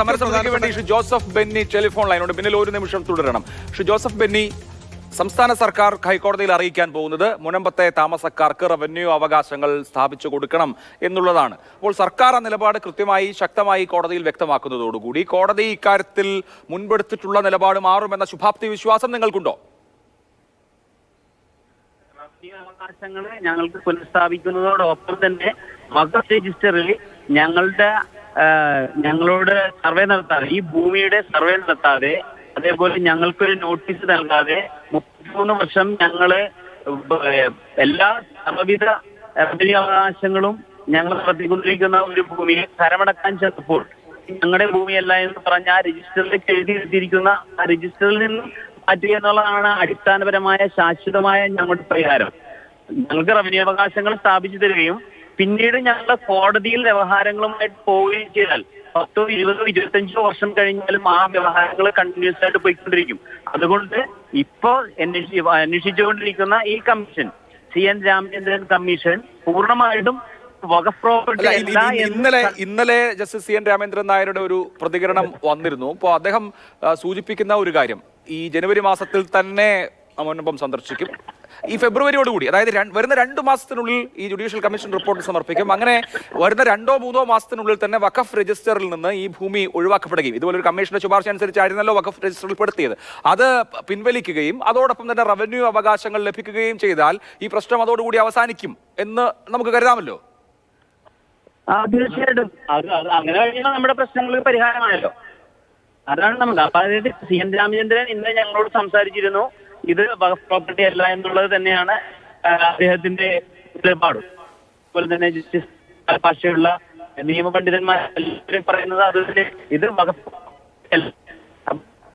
സമരസമിതിക്ക് വേണ്ടി Joseph Benny telephone ലൈനോട് പിന്നിൽ ഒരു നിമിഷം തുടരണം. ശ്രീ ജോസഫ് ബെന്നി സംസ്ഥാന സർക്കാർ ഹൈക്കോടതിയിൽ അറിയിക്കാൻ പോകുന്നത് മുനമ്പത്തെ താമസക്കാർക്ക് റവന്യൂ അവകാശങ്ങൾ സ്ഥാപിച്ചു കൊടുക്കണം എന്നുള്ളതാണ്. അപ്പോൾ സർക്കാർ ആ നിലപാട് കൃത്യമായി ശക്തമായി കോടതിയിൽ വ്യക്തമാക്കുന്നതോടുകൂടി കോടതി ഇക്കാര്യത്തിൽ മുൻപെടുത്തിട്ടുള്ള നിലപാട് മാറുമെന്ന ശുഭാപ്തി വിശ്വാസം നിങ്ങൾക്കുണ്ടോ? അവകാശങ്ങൾ അവകാശങ്ങൾ ഞങ്ങൾക്ക് പുനഃസ്ഥാപിക്കുന്നതോടൊപ്പം തന്നെ വഖഫ് രജിസ്റ്ററിൽ ഞങ്ങളുടെ ഞങ്ങളോട് സർവേ നടത്താതെ ഈ ഭൂമിയുടെ സർവേ നടത്താതെ അതേപോലെ ഞങ്ങൾക്കൊരു നോട്ടീസ് നൽകാതെ മുപ്പത്തിമൂന്ന് വർഷം ഞങ്ങൾ എല്ലാ സർവവിധ റവന്യൂ അവകാശങ്ങളും ഞങ്ങൾ നടത്തിക്കൊണ്ടിരിക്കുന്ന ഒരു ഭൂമിയെ കരമടക്കാൻ ചെന്നപ്പോൾ ഞങ്ങളുടെ ഭൂമിയല്ല എന്ന് പറഞ്ഞ ആ രജിസ്റ്ററിലേക്ക് എഴുതി എടുത്തിരിക്കുന്ന ആ രജിസ്റ്ററിൽ നിന്നും മാറ്റുക എന്നുള്ളതാണ് അടിസ്ഥാനപരമായ ശാശ്വതമായ ഞങ്ങളുടെ പരിഹാരം. ഞങ്ങൾക്ക് റവന്യൂ അവകാശങ്ങൾ സ്ഥാപിച്ചു തരികയും പിന്നീട് ഞങ്ങളുടെ കോടതിയിൽ വ്യവഹാരങ്ങളുമായിട്ട് പോവുകയും ചെയ്താൽ പത്തോ ഇരുപതോ ഇരുപത്തഞ്ചോ വർഷം കഴിഞ്ഞാലും ആ വ്യവഹാരങ്ങൾ കണ്ടിന്യൂസ് ആയിട്ട് പോയിക്കൊണ്ടിരിക്കും. അതുകൊണ്ട് ഇപ്പോ അന്വേഷി അന്വേഷിച്ചുകൊണ്ടിരിക്കുന്ന ഈ commission C N Ramachandran commission പൂർണമായിട്ടും ഇന്നലെ ഇന്നലെ ജസ്റ്റിസ് സി എൻ രാമേന്ദ്രൻ നായരുടെ ഒരു പ്രതികരണം വന്നിരുന്നു. അപ്പോൾ അദ്ദേഹം സൂചിപ്പിക്കുന്ന ഒരു കാര്യം. ഈ ജനുവരി മാസത്തിൽ തന്നെ മുൻപം സന്ദർശിക്കും. ഈ ഫെബ്രുവരിയോടുകൂടി അതായത് വരുന്ന രണ്ട് മാസത്തിനുള്ളിൽ ഈ ജുഡീഷ്യൽ കമ്മീഷൻ റിപ്പോർട്ട് സമർപ്പിക്കും. അങ്ങനെ വരുന്ന രണ്ടോ മൂന്നോ മാസത്തിനുള്ളിൽ തന്നെ വഖഫ് രജിസ്റ്ററിൽ നിന്ന് ഈ ഭൂമി ഒഴിവാക്കപ്പെടുകയും ഇതുപോലെ ഒരു കമ്മീഷന്റെ ശുപാർശ അനുസരിച്ചായിരുന്നല്ലോ വഖഫ് രജിസ്റ്ററിൽ പെടുത്തിയത്. അത് പിൻവലിക്കുകയും അതോടൊപ്പം തന്നെ റവന്യൂ അവകാശങ്ങൾ ലഭിക്കുകയും ചെയ്താൽ ഈ പ്രശ്നം അതോടുകൂടി അവസാനിക്കും എന്ന് നമുക്ക് കരുതാമല്ലോ? തീർച്ചയായിട്ടും. അങ്ങനെ നമ്മുടെ പ്രശ്നങ്ങൾക്ക് പരിഹാരമായല്ലോ. അതാണ് നമ്മൾ അപ്പൊ അതായത് സി എൻ രാമചന്ദ്രൻ ഇന്ന് ഞങ്ങളോട് സംസാരിച്ചിരുന്നു. ഇത് വഖഫ് പ്രോപ്പർട്ടി അല്ല എന്നുള്ളത് തന്നെയാണ് അദ്ദേഹത്തിന്റെ നിലപാടും. അതുപോലെ തന്നെ ജസ്റ്റിസ് ഭാഷയുള്ള നിയമപണ്ഡിതന്മാർ എല്ലാവരും പറയുന്നത് അത് ഇത് വഖഫ് അല്ല.